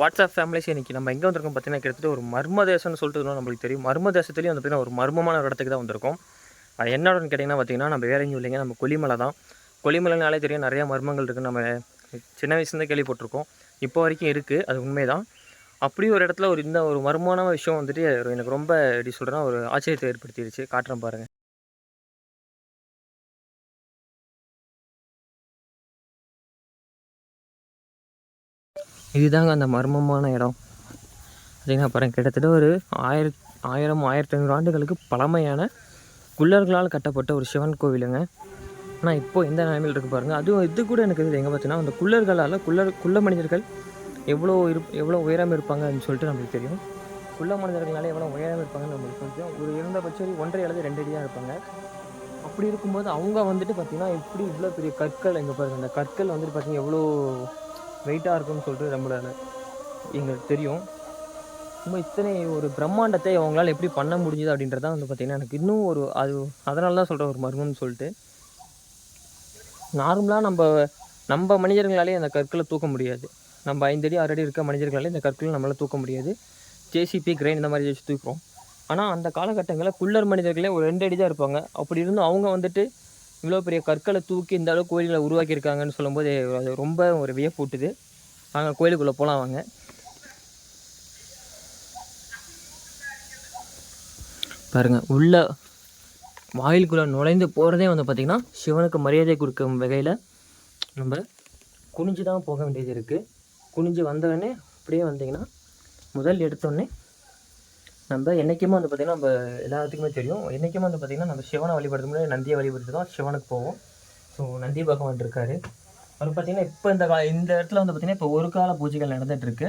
WhatsApp families இன்றைக்கி நம்ம எங்கே வந்திருக்கோம் பார்த்தீங்கன்னா கிட்டத்தட்ட ஒரு மர்ம தேசம்னு சொல்லிட்டு நம்மளுக்கு தெரியும். மர்ம தேசத்துலேயும் வந்து பார்த்தீங்கன்னா ஒரு மர்மமான ஒரு இடத்துக்கு தான் வந்திருக்கோம். அது என்னன்னு கேட்டிங்கன்னா பார்த்தீங்கன்னா நம்ம வேற எங்கேயும் இல்லைங்க. நம்ம கொல்லிமலை தான். கொல்லிமலைனாலே தெரியும் நிறையா மர்மங்கள் இருக்குது நம்ம சின்ன வயசுலேருந்து கேள்விப்பட்டிருக்கோம். இப்போ வரைக்கும் இருக்குது அது உண்மை தான் அப்படி ஒரு இடத்துல ஒரு இந்த ஒரு மர்மமான விஷயம் வந்துட்டு எனக்கு ரொம்ப எப்படி சொல்கிறேன்னா ஒரு ஆச்சரியத்தை ஏற்படுத்திடுச்சு காட்டுறேன் பாருங்கள் இதுதாங்க அந்த மர்மமான இடம். பார்த்தீங்கன்னா அப்புறம் கிட்டத்தட்ட ஒரு ஆயிரத் ஆயிரம் ஆயிரத்தி ஐநூறு ஆண்டுகளுக்கு பழமையான குள்ளர்களால் கட்டப்பட்ட ஒரு சிவன் கோவிலுங்க. ஆனால் இப்போ எந்த நிலைமையில் இருக்குது பாருங்கள் அதுவும் இது கூட எனக்கு இது எங்கே பார்த்தீங்கன்னா அந்த குள்ளர்களால் குள்ளர் குள்ள மனிதர்கள் எவ்வளோ இரு எவ்வளோ உயரம் இருப்பாங்கன்னு சொல்லிட்டு நம்மளுக்கு தெரியும். குள்ள மனிதர்களால் எவ்வளோ உயரம் இருப்பாங்கன்னு நம்மளுக்கு தெரியும். ஒரு இருந்தபட்சம் ஒன்றரை அல்லது ரெண்டு அடியாக இருப்பாங்க. அப்படி இருக்கும்போது அவங்க வந்துட்டு பார்த்திங்கன்னா எப்படி இவ்வளோ பெரிய கற்கள் எங்கே பாருங்கள் அந்த கற்கள் வந்துட்டு பார்த்திங்கன்னா எவ்வளோ வெயிட்டாக இருக்கும்னு சொல்லிட்டு நம்மளால் எங்களுக்கு தெரியும். ரொம்ப இத்தனை ஒரு பிரம்மாண்டத்தை அவங்களால எப்படி பண்ண முடிஞ்சுது தான் வந்து பார்த்திங்கன்னா எனக்கு இன்னும் ஒரு அது அதனால தான் சொல்கிறேன் ஒரு மர்மம்னு சொல்லிட்டு. நார்மலாக நம்ம நம்ம மனிதர்களாலே அந்த கற்களை தூக்க முடியாது. நம்ம ஐந்தடி ஆறடி இருக்க மனிதர்களாலே இந்த கற்களை நம்மளால் தூக்க முடியாது. ஜேசிபி கிரெயின் இந்த மாதிரி வச்சு தூக்குறோம். ஆனால் அந்த காலகட்டங்களில் குள்ளர் மனிதர்களே ஒரு ரெண்டு அடி தான் இருப்பாங்க. அப்படி இருந்தும் அவங்க வந்துட்டு இவ்வளோ பெரிய கற்களை தூக்கி இந்த அளவுக்கு கோயில்களை உருவாக்கியிருக்காங்கன்னு சொல்லும்போது அது ரொம்ப ஒரு வியப்பூட்டுது வாங்க கோயிலுக்குள்ளே போகலாம் வாங்க. பாருங்கள் உள்ள வாயிலுக்குள்ளே நுழைந்து போகிறதே வந்து பார்த்திங்கன்னா சிவனுக்கு மரியாதை கொடுக்கும் வகையில் நம்ம குனிஞ்சு தான் போக வேண்டியது இருக்குது குனிஞ்சு வந்தவொடனே அப்படியே வந்தீங்கன்னா முதல் எடுத்தோடனே நம்ம என்றைக்குமே வந்து பார்த்திங்கன்னா நம்ம எல்லாத்துக்குமே தெரியும். என்றைக்குமே வந்து பார்த்திங்கன்னா நம்ம சிவனை வழிபடுறது முன்னாடி நந்தியை வழிபடுறது தான் சிவனுக்கு போவோம். ஸோ நந்தி பகவான் இருக்கார். அவர் பார்த்திங்கன்னா இப்போ இந்த கா இந்த இடத்துல வந்து பார்த்திங்கன்னா இப்போ ஒரு கால பூஜைகள் நடந்துகிட்ருக்கு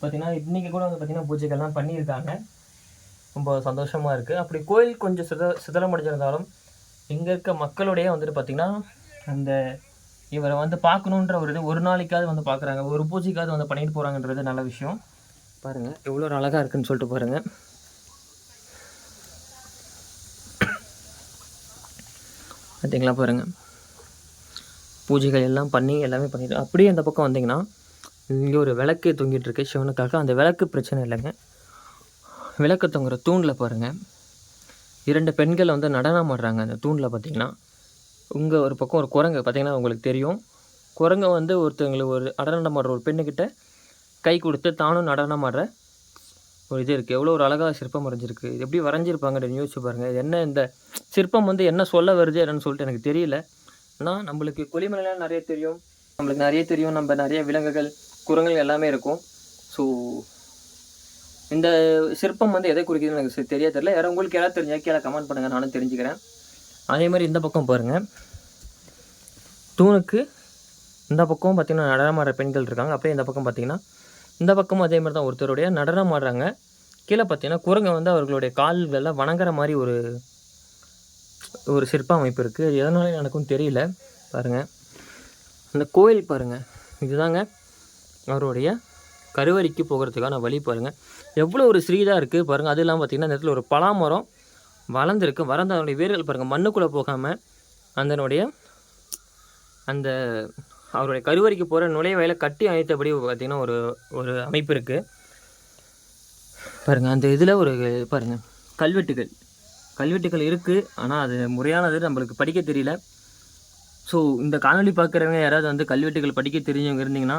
பார்த்திங்கன்னா இன்றைக்கி கூட வந்து பார்த்திங்கன்னா பூஜைகள்லாம் பண்ணியிருக்காங்க. ரொம்ப சந்தோஷமாக இருக்குது அப்படி கோயில் கொஞ்சம் சித சிதலமடைஞ்சிருந்தாலும் இங்கே இருக்க மக்களுடைய வந்துட்டு பார்த்திங்கன்னா அந்த இவரை வந்து பார்க்கணுன்ற ஒரு இது ஒரு நாளைக்காவது வந்து பார்க்குறாங்க ஒரு பூஜைக்காவது வந்து பண்ணிட்டு போகிறாங்கன்றது நல்ல விஷயம். பாருங்கள் எவ்வளோ ஒரு அழகாக இருக்குதுன்னு சொல்லிட்டு பாருங்கள் பார்த்தீங்களா பாருங்கள் பூஜைகள் எல்லாம் பண்ணி எல்லாமே பண்ணிட்டு அப்படியே அந்த பக்கம் வந்தீங்கன்னா இங்கே ஒரு விளக்கு தொங்கிட்டுருக்கு சிவனுக்காக. அந்த விளக்கு பிரச்சனை இல்லைங்க. விளக்கு தொங்குற தூணில் பாருங்கள் இரண்டு பெண்கள் வந்து நடனம் ஆடுறாங்க அந்த தூணில் பார்த்தீங்கன்னா உங்கள் ஒரு பக்கம் ஒரு குரங்கு பார்த்தீங்கன்னா உங்களுக்கு தெரியும். குரங்கை வந்து ஒருத்தவங்களுக்கு ஒரு நடனம் ஆடுற ஒரு பெண்ணுக்கிட்ட கை கொடுத்து தானும் நடனம் ஆடுற ஒரு இது இருக்குது எவ்வளோ ஒரு அழகாக சிற்பம் வரைஞ்சிருக்கு. இது எப்படி வரைஞ்சிருப்பாங்கன்னு யோசிச்சு பாருங்கள் இது என்ன இந்த சிற்பம் வந்து என்ன சொல்ல வருது என்னன்னு சொல்லிட்டு எனக்கு தெரியல. ஆனால் நம்மளுக்கு கொல்லிமலைலாம் நிறைய தெரியும். நம்மளுக்கு நிறைய தெரியும். நம்ம நிறைய விலங்குகள் குரங்குகள் எல்லாமே இருக்கும். ஸோ இந்த சிற்பம் வந்து எதை குறிக்குதுன்னு எனக்கு தெரிய தெரியல. யாரும் உங்களுக்கு யாராவது தெரிஞ்சா கீழே கமெண்ட் பண்ணுங்கள் நானும் தெரிஞ்சுக்கிறேன். அதே மாதிரி இந்த பக்கம் பாருங்கள் தூணுக்கு இந்த பக்கம் பார்த்திங்கன்னா நடனமாடுற பெண்கள் இருக்காங்க. அப்படியே இந்த பக்கம் பார்த்தீங்கன்னா இந்த பக்கமும் அதே மாதிரி தான் ஒருத்தருடைய நடனம் ஆடுறாங்க. கீழே பார்த்தீங்கன்னா குரங்கை வந்து அவர்களுடைய கால்களில் வணங்குற மாதிரி ஒரு ஒரு சிற்ப அமைப்பு இருக்குது அது எதனால எனக்கும் தெரியல. பாருங்கள் அந்த கோயில் பாருங்கள் இதுதாங்க அவருடைய கருவறைக்கு போகிறதுக்கான வழி பாருங்கள் எவ்வளோ ஒரு ஸ்ரீதாக இருக்குது பாருங்கள் அது இல்லாமல் பார்த்தீங்கன்னா இந்த இடத்துல ஒரு பலாமரம் வளர்ந்துருக்கு. வளர்ந்த அதனுடைய வேர்கள் பாருங்கள் மண்ணுக்குள்ளே போகாமல் அதனுடைய அந்த அவருடைய கருவறைக்கு போகிற நுழைவாயில கட்டி அமைத்தபடி பார்த்திங்கன்னா ஒரு ஒரு அமைப்பு இருக்குது பாருங்கள் அந்த இதில் ஒரு பாருங்கள் கல்வெட்டுகள். கல்வெட்டுகள் இருக்குது ஆனால் அது முறையானது நம்மளுக்கு படிக்க தெரியல. ஸோ இந்த காணொலி பார்க்குறவங்க யாராவது வந்து கல்வெட்டுகள் படிக்க தெரிஞ்சவங்க இருந்தீங்கன்னா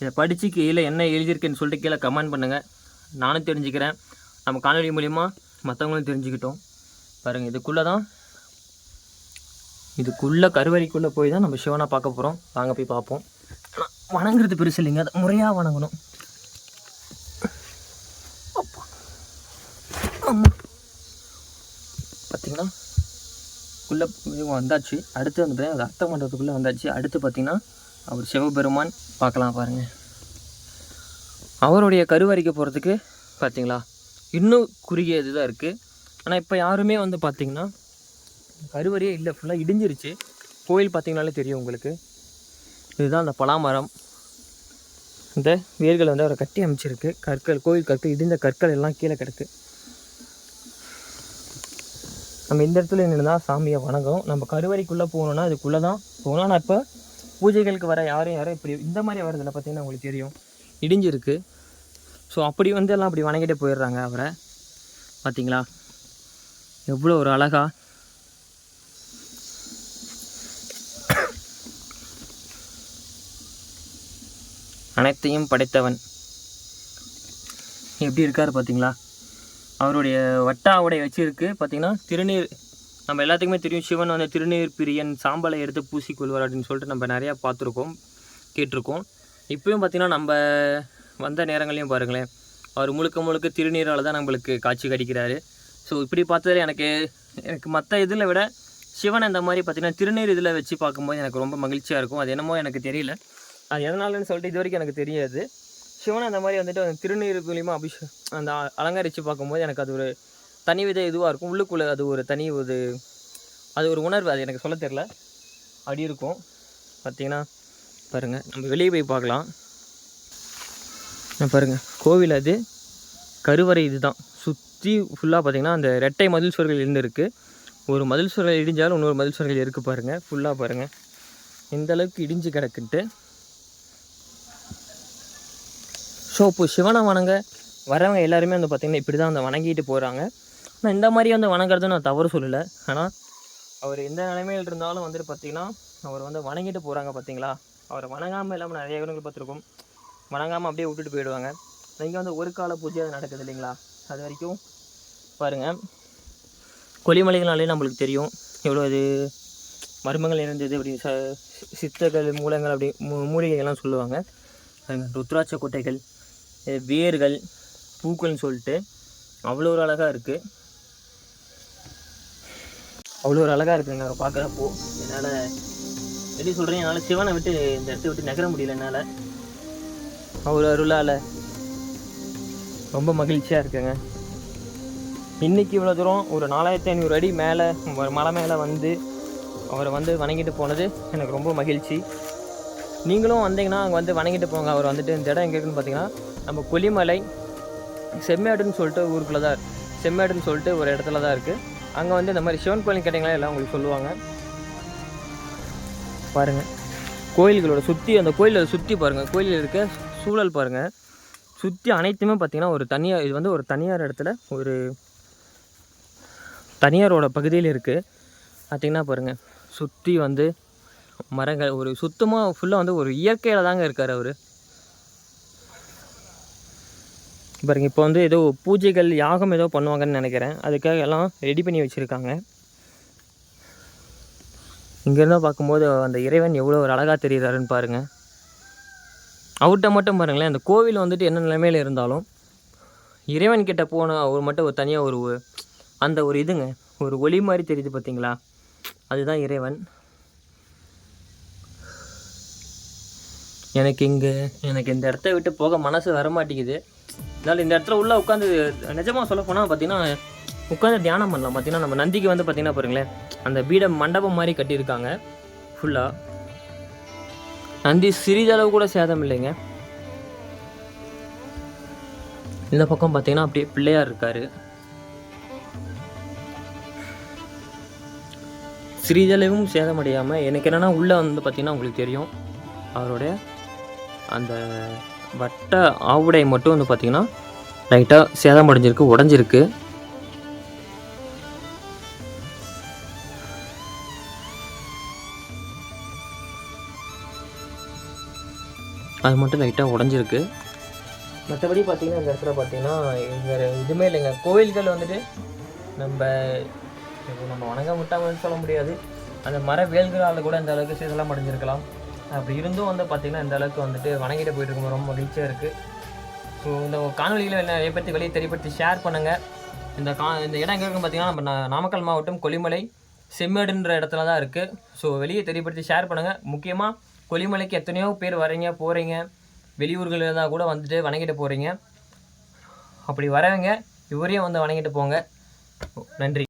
இதை படித்து கீழே என்ன எழுதியிருக்குன்னு சொல்லிட்டு கீழே கமெண்ட் பண்ணுங்கள் நானும் தெரிஞ்சுக்கிறேன். நம்ம காணொலி மூலிமா மற்றவங்களும் தெரிஞ்சுக்கிட்டோம். பாருங்கள் இதுக்குள்ளே தான் இதுக்குள்ளே கருவறைக்குள்ளே போய் தான் நம்ம சிவனை பார்க்க போகிறோம் வாங்க போய் பார்ப்போம். ஆனால் வணங்குறது பெருசு இல்லைங்க. அதை முறையாக வணங்கணும். அப்பா. பார்த்தீங்கன்னா உள்ளே வந்தாச்சு. அடுத்து வந்து பார்த்தீங்கன்னா அர்த்த மண்டபத்துக்குள்ளே வந்தாச்சு. அடுத்து பார்த்தீங்கன்னா அவர் சிவபெருமான் பார்க்கலாம் பாருங்கள் அவருடைய கருவறைக்கு போகிறதுக்கு பார்த்தீங்களா இன்னும் குறுகிய இதுதான் இருக்குது ஆனால் இப்போ யாருமே வந்து பார்த்திங்கன்னா கருவறையே இல்லை. ஃபுல்லாக இடிஞ்சிருச்சு. கோயில் பார்த்தீங்கனாலே தெரியும் உங்களுக்கு. இதுதான் அந்த பலாமரம். இந்த வேர்கள் வந்து அவரை கட்டி அமைச்சிருக்கு. கற்கள் கோயில் கற்கள் இடிந்த கற்கள் எல்லாம் கீழே கிடக்கு. நம்ம இந்த இடத்துல நின்று தான் சாமியை வணங்கும் நம்ம கருவறைக்குள்ளே போகணுன்னா அதுக்குள்ளே தான் போகணும் ஆனால் இப்போ பூஜைகளுக்கு வர யாரும் யாரும் இப்படி இந்த மாதிரி வரதில் பார்த்தீங்கன்னா உங்களுக்கு தெரியும். இடிஞ்சிருக்கு. ஸோ அப்படி வந்து எல்லாம் அப்படி வணங்கிட்டே போயிடுறாங்க அவரை. பார்த்தீங்களா? எவ்வளோ ஒரு அழகா அனைத்தையும் படைத்தவன். எப்படி இருக்கார் பார்த்தீங்களா அவருடைய வட்டா உடை வச்சிருக்கு. பார்த்தீங்கன்னா திருநீர் நம்ம எல்லாத்துக்குமே தெரியும் சிவன் வந்து திருநீர் பிரியன் சாம்பலை எடுத்து பூசிக்கொள்வார் அப்படின்னு சொல்லிட்டு நம்ம நிறையா பார்த்துருக்கோம் கேட்டிருக்கோம். இப்போயும் பார்த்தீங்கன்னா நம்ம வந்த நேரங்களையும் பாருங்களேன் அவர் முழுக்க முழுக்க திருநீரால் தான் நம்மளுக்கு காட்சி கிடைக்கிறாரு. ஸோ இப்படி பார்த்ததில் எனக்கு எனக்கு மற்ற இதில் விட சிவன் அந்த மாதிரி பார்த்தீங்கன்னா திருநீர் இதில் வச்சு பார்க்கும்போது எனக்கு ரொம்ப மகிழ்ச்சியாக இருக்கும். அது என்னமோ எனக்கு தெரியல. அது எதனாலன்னு சொல்லிட்டு இது வரைக்கும் எனக்கு தெரியாது. சிவன் அந்த மாதிரி வந்துட்டு அந்த திருநீர் மூலியமாக அபிஷே அந்த அலங்கரித்து பார்க்கும்போது எனக்கு அது ஒரு தனி வித இதுவாக இருக்கும். உள்ளுக்குள்ளே அது ஒரு தனி ஒரு அது ஒரு உணர்வு. அது எனக்கு சொல்ல தெரில அப்படி இருக்கும். பார்த்தீங்கன்னா பாருங்கள் நம்ம வெளியே போய் பார்க்கலாம். பாருங்கள் கோவில் அது. கருவறை இதுதான். சுற்றி ஃபுல்லாக பார்த்திங்கன்னா அந்த ரெட்டை மதில் சுவர்கள் இருந்துருக்கு ஒரு மதில் சுவர்கள் இடிஞ்சாலும் இன்னொரு மதில் சுவர்கள் இருக்குது பாருங்கள் ஃபுல்லாக பாருங்கள் இந்த அளவுக்கு இடிஞ்சு கிடக்குன்ட்டு. ஸோ இப்போ சிவனை வணங்க வரவங்க எல்லாருமே வந்து பார்த்திங்கன்னா இப்படி தான் வந்து வணங்கிட்டு போகிறாங்க ஆனால் இந்த மாதிரி வந்து வணங்குறது நான் தவறு சொல்லலை. ஆனால் அவர் எந்த நிலைமையில் இருந்தாலும் வந்துட்டு பார்த்திங்கன்னா அவர் வந்து வணங்கிட்டு போகிறாங்க பார்த்தீங்களா அவரை வணங்காமல் இல்லாமல் நிறைய இடங்கள் பார்த்துருக்கோம். வணங்காமல் அப்படியே விட்டுட்டு போயிடுவாங்க. இங்கே வந்து ஒரு கால பூஜை அது நடக்குது இல்லைங்களா? அது வரைக்கும் பாருங்கள் கொல்லிமலைகள்னாலே நம்மளுக்கு தெரியும். எவ்வளோ இது மர்மங்கள் இருந்தது அப்படி ச சித்தர்கள் மூலங்கள் அப்படி மூ மூலிகைகள்லாம் சொல்லுவாங்க. ருத்ராட்ச கோட்டைகள் வேர்கள் பூக்கள்னு சொல்லிட்டு அவ்வளோ ஒரு அழகாக இருக்குது அவ்வளோ ஒரு அழகாக இருக்குங்க அதை பார்க்குறப்போ என்னால் எப்படி சொல்கிறேன் என்னால் சிவனை விட்டு இந்த இடத்த விட்டு நகர முடியல என்னால். அவர் அருளால் ரொம்ப மகிழ்ச்சியாக இருக்குங்க. இன்னைக்கு இவ்வளோ தூரம் ஒரு நாலாயிரத்தி ஐநூறு அடி மேலே மலை மேலே வந்து அவரை வந்து வணங்கிட்டு போனது எனக்கு ரொம்ப மகிழ்ச்சி. நீங்களும் வந்தீங்கன்னா அங்கே வந்து வணங்கிட்டு போங்க. அவர் வந்துட்டு இந்த இடம் எங்கே இருக்குன்னு பார்த்தீங்கன்னா நம்ம கொல்லிமலை செம்மேடுன்னு சொல்லிட்டு ஊருக்குள்ளே தான் செம்மேடுன்னு சொல்லிட்டு ஒரு இடத்துல தான் இருக்குது அங்கே வந்து இந்த மாதிரி சிவன் கோயில் கேட்டிங்களா எல்லாம் உங்களுக்கு சொல்லுவாங்க. பாருங்கள் கோயில்களோட சுற்றி அந்த கோயிலை சுற்றி பாருங்கள் கோயிலில் இருக்க சூழல் பாருங்கள் சுற்றி அனைத்துமே பார்த்திங்கன்னா ஒரு தனியார் இது வந்து ஒரு தனியார் இடத்துல ஒரு தனியாரோட பகுதியில் இருக்குது பார்த்திங்கன்னா பாருங்கள் சுற்றி வந்து மரங்கள் ஒரு சுத்தமாக ஃபுல்லாக வந்து ஒரு இயற்கையில் தாங்க இருக்கார் அவர். பாருங்க இப்போ வந்து ஏதோ பூஜைகள் யாகம் ஏதோ பண்ணுவாங்கன்னு நினைக்கிறேன். அதுக்காக எல்லாம் ரெடி பண்ணி வச்சுருக்காங்க. இங்கேருந்து பார்க்கும்போது அந்த இறைவன் எவ்வளோ ஒரு அழகாக தெரியுறாருன்னு பாருங்கள் அவர்கிட்ட மட்டும் பாருங்களேன் அந்த கோவில் வந்துட்டு என்ன நிலைமையில் இருந்தாலும் இறைவன் கிட்ட போன அவர் மட்டும் ஒரு தனியாக ஒரு அந்த ஒரு இதுங்க ஒரு ஒளி மாதிரி தெரியுது பார்த்தீங்களா அதுதான் இறைவன். எனக்கு இங்கே எனக்கு இந்த இடத்த விட்டு போக மனசு வர மாட்டேங்குது அதனால் இந்த இடத்துல உள்ளே உட்காந்து நிஜமாக சொல்ல போனால் பார்த்தீங்கன்னா உட்காந்து தியானம் பண்ணலாம். பார்த்தீங்கன்னா நம்ம நந்திக்கு வந்து பார்த்தீங்கன்னா பாருங்களேன் அந்த பீட மண்டபம் மாதிரி கட்டியிருக்காங்க. ஃபுல்லாக நந்தி சிறிதளவு கூட சேதம் இல்லைங்க. இந்த பக்கம் பார்த்தீங்கன்னா அப்படியே பிள்ளையார் இருக்காரு. சிறிதளவும் சேதமடையாமல் எனக்கு என்னென்னா உள்ளே வந்து பார்த்தீங்கன்னா உங்களுக்கு தெரியும் அவருடைய அந்த வட்ட ஆவுடை மட்டும் வந்து பார்த்தீங்கன்னா லைட்டாக சேதம் அடைஞ்சிருக்கு உடஞ்சிருக்கு. அது மட்டும் லைட்டாக உடஞ்சிருக்கு. மற்றபடி பார்த்தீங்கன்னா இந்த இடத்துல பார்த்தீங்கன்னா வேறு எதுவுமே இல்லைங்க. கோவில்கள் வந்துட்டு நம்ம இப்போ நம்ம வணங்க விட்டாங்கன்னு சொல்ல முடியாது. அந்த மர வேல்களால் கூட இந்த அளவுக்கு சேதலாம் அடைஞ்சிருக்கலாம். அப்படி இருந்தும் வந்து பார்த்திங்கன்னா இந்த அளவுக்கு வந்துட்டு வணங்கிட்டு போயிட்டு இருக்கும் ரொம்ப மகிழ்ச்சியாக இருக்குது ஸோ இந்த காணொலியில் என்ன இதை பற்றி வெளியே தெரியப்படுத்தி ஷேர் பண்ணுங்கள் இந்த கா இந்த இடம் எங்கே இருக்குன்னு பார்த்தீங்கன்னா நம்ம நாமக்கல் மாவட்டம் கொல்லிமலை செம்மேடுன்ற இடத்துல தான் இருக்குது ஸோ வெளியே தெரியப்படுத்தி ஷேர் பண்ணுங்கள் முக்கியமாக கொல்லிமலைக்கு எத்தனையோ பேர் வரீங்க போகிறீங்க வெளியூர்கள் இருந்தால் கூட வந்துட்டு வணங்கிட்டு போகிறீங்க அப்படி வரவங்க இவரையும் வந்து வணங்கிட்டு போங்க. நன்றி.